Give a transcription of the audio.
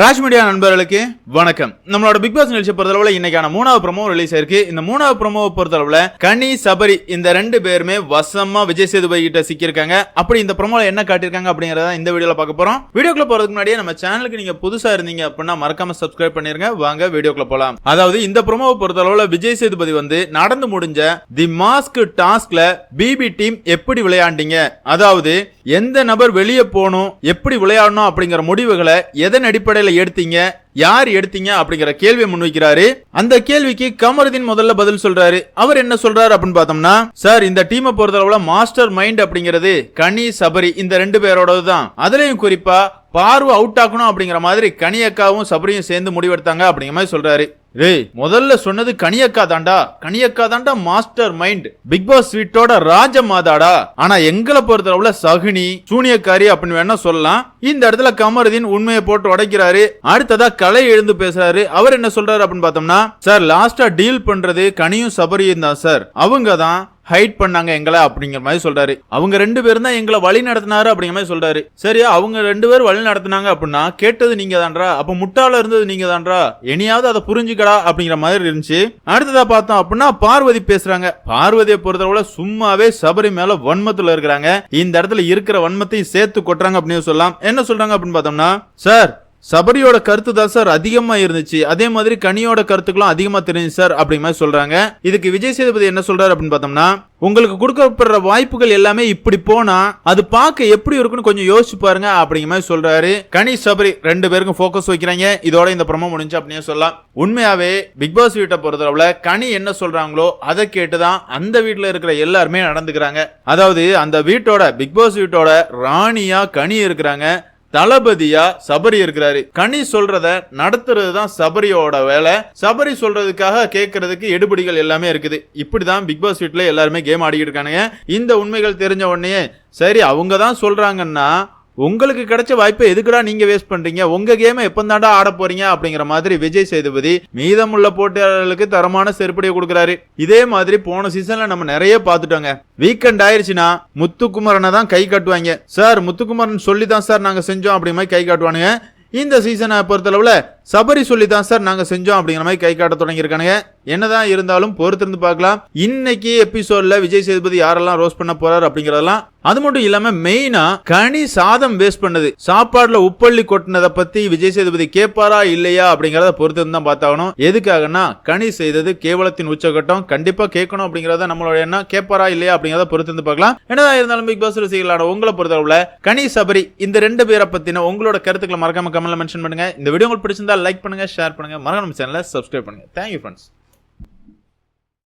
Raj media நண்பர்களுக்கு வணக்கம். நம்மளோட பிக் பாஸ் நிகழ்ச்சி பொறுத்தளவுல இன்னைக்கான மூணாவது ப்ரமோ ரிலீஸ் ஆயிருக்கு. இந்த மூணாவது ப்ரோமோவை பொறுத்தளவுல கனி சபரி இந்த ரெண்டு பேருமே வசமா விஜய் சேதுபதி கிட்ட சிக்கியிருக்காங்க. அப்படி இந்த ப்ரமோல என்ன காட்டியிருக்காங்க அப்படிங்கறத இந்த வீடியோல பார்க்க போறோம். வீடியோக்குள்ள போறதுக்கு முன்னாடியே நம்ம சேனலுக்கு நீங்க புதுசா இருந்தீங்க அப்படின்னா மறக்காம சப்ஸ்கிரைப் பண்ணிருங்க. வாங்க வீடியோக்குள்ள போலாம். அதாவது இந்த ப்ரோமோவை பொறுத்தளவுல விஜய் சேதுபதி வந்து நடந்து முடிஞ்ச தி மாஸ்க் டாஸ்க்ல பிபி டீம் எப்படி விளையாண்டீங்க? அதாவது எந்த நபர் வெளியே போகணும் எப்படி விளையாடணும் அப்படிங்கிற முடிவுகளை எதன் அடிப்படையில் எடுத்தீங்க? யார் எடுத்தீங்க? அப்படிங்கிற கேள்வியை முன்வைக்கிறாரு. அந்த கேள்விக்கு கமருதீன் முதல்ல பதில் சொல்றாரு. அவர் என்ன சொல்றாரு அப்படின்னு பார்த்தோம்னா சார் இந்த டீமை பொறுத்தளவுல மாஸ்டர் மைண்ட் அப்படிங்கிறது கனி சபரி இந்த ரெண்டு பேரோடது தான் அதுலயும் குறிப்பா பார்வை அவுட் ஆகணும் அப்படிங்கிற மாதிரி கனியக்காவும் சபரியும் சேர்ந்து முடிவெடுத்தாங்க அப்படிங்கிற மாதிரி சொல்றாரு. ஏய் முதல்ல சொன்னது கனியக்கா தாண்டா கனியக்கா தாண்டா மாஸ்டர் மைண்ட் பிக் பாஸ் வீட்டோட ராஜ மாதாடா ஆனா எங்களை பொறுத்தளவுல சகுனி சூனியக்காரி அப்படின்னு வேணா சொல்லலாம். இந்த இடத்துல கமருதீன் உண்மையை போட்டு உடைக்கிறாரு. அடுத்ததா கலை எழுந்து பேசுறாரு. அவர் என்ன சொல்றாரு அப்படின்னு பார்த்தோம்னா சார் லாஸ்டா டீல் பண்றது கனியும் சபரியும் தான் சார். அவங்க தான் ஹைட் பண்ணாங்க எங்களை அப்படிங்கிற மாதிரி சொல்றாரு. அவங்க ரெண்டு பேரும் தான் எங்களை வழி நடத்தினாரு அப்படிங்கிற மாதிரி சொல்றாரு. சரியா அவங்க ரெண்டு பேரும் வழி நடத்தினாங்க அப்படின்னா கேட்டது நீங்க தான்றா அப்ப முட்டாள இருந்தது நீங்க தான்றா இனியாவது அதை புரிஞ்சுக்கடா அப்படிங்கிற மாதிரி இருந்துச்சு. அடுத்ததா பார்த்தோம் அப்படின்னா பார்வதி பேசுறாங்க. பார்வதியை பொறுத்தவரை சும்மாவே சபரி மேல வன்மத்துல இருக்கிறாங்க. இந்த இடத்துல இருக்கிற வன்மத்தையும் சேர்த்து கொட்டுறாங்க அப்படின்னு சொல்லலாம். என்ன சொல்றாங்க அப்படின்னு பார்த்தோம்னா சார் சபரியோட கருத்து தான் சார் அதிகமா இருந்துச்சு. அதே மாதிரி கனியோட கருத்துக்களும் அதிகமா தெரிஞ்சு சார் அப்படிங்கிற மாதிரி சொல்றாங்க. இதுக்கு விஜய் சேதுபதி என்ன சொல்றாரு அப்படின்னு பார்த்தோம்னா உங்களுக்கு கொடுக்கப்படுற வாய்ப்புகள் எல்லாமே இப்படி போனா அது பார்க்க எப்படி இருக்குன்னு கொஞ்சம் யோசிச்சு பாருங்க அப்படிங்கிற மாதிரி சொல்றாரு. கனி சபரி ரெண்டு பேருக்கும் ஃபோக்கஸ் வைக்கிறாங்க. இதோட இந்த ப்ரமோ முடிஞ்சு அப்படின்னு சொல்லலாம். உண்மையாவே பிக் பாஸ் வீட்டை பொறுத்தளவுல கனி என்ன சொல்றாங்களோ அதை கேட்டுதான் அந்த வீட்டுல இருக்கிற எல்லாருமே நடந்துக்கிறாங்க. அதாவது அந்த வீட்டோட பிக் பாஸ் வீட்டோட ராணியா கனி இருக்கிறாங்க. தளபதியா சபரி இருக்கிறாரு. கனி சொல்றத நடத்துறது தான் சபரியோட வேலை. சபரி சொல்றதுக்காக கேட்கறதுக்கு எடுபடிகள் எல்லாமே இருக்குது. இப்படிதான் பிக் பாஸ் வீட்ல எல்லாருமே கேம் ஆடிக்கிட்டு இருக்கானுங்க. இந்த உண்மைகள் தெரிஞ்ச உடனே சரி அவங்க தான் சொல்றாங்கன்னா உங்களுக்கு கிடைச்ச வாய்ப்பை எதுக்குடா நீங்க வேஸ்ட் பண்றீங்க? உங்க கேமை எப்போ தாண்டா ஆட போறீங்க? அப்படிங்கிற மாதிரி விஜய் சேதுபதி மீதமுள்ள போட்டியாளர்களுக்கு தரமான செருப்படியை கொடுக்குறாரு. இதே மாதிரி போன சீசன்ல நம்ம நிறைய பார்த்துட்டோங்க. வீக்கெண்ட் ஆயிருச்சுன்னா முத்துக்குமரனை தான் கை காட்டுவாங்க. சார் முத்துக்குமரன் சொல்லி தான் சார் நாங்க செஞ்சோம் அப்படிங்கிற மாதிரி கை காட்டுவானுங்க. இந்த சீசனை பொறுத்தளவுல சபரி சொல்லி தான் சார் நாங்கள் செஞ்சோம் அப்படிங்கிற மாதிரி கை காட்ட தொடங்கியிருக்கானுங்க. என்னதான் இருந்தாலும் பொறுத்திருந்து பார்க்கலாம். இன்னைக்கு எபிசோட்ல விஜய் சேதுபதி யாரெல்லாம் ரோஸ் பண்ண போறாரு அப்படிங்கறதெல்லாம் அது மட்டும் இல்லாம மெயினா கனி சாதம் வேஸ்ட் பண்ணது. சாப்பாடுல உப்பள்ளி கொட்டினதை பத்தி விஜய் சேதுபதி கேட்பாரா இல்லையா அப்படிங்கறத பொறுத்து தான் பார்த்தாகணும். எதுக்காகனா கனி செய்தது கேவலத்தின் உச்சகட்டம். கண்டிப்பா கேட்கணும் அப்படிங்கறத நம்மளோட என்ன கேட்பாரா இல்லையா அப்படிங்கறத பொறுத்து இருந்து பார்க்கலாம். என்னதான் இருந்தாலும் பிக் பாஸ் ரசிகர்களான உங்களை பொறுத்தளவுல கனி சபரி இந்த ரெண்டு பேரை பத்தின உங்களோட கருத்துக்களை மறக்காம கமெண்ட்ல மென்ஷன் பண்ணுங்க. இந்த வீடியோ உங்களுக்கு பிடிச்சிருந்தா லைக் பண்ணுங்கள் ஷேர் பண்ணுங்க. மறக்காம சேனலை சப்ஸ்கிரைப் பண்ணுங்கள் தேங்க்யூ ஃப்ரெண்ட்ஸ்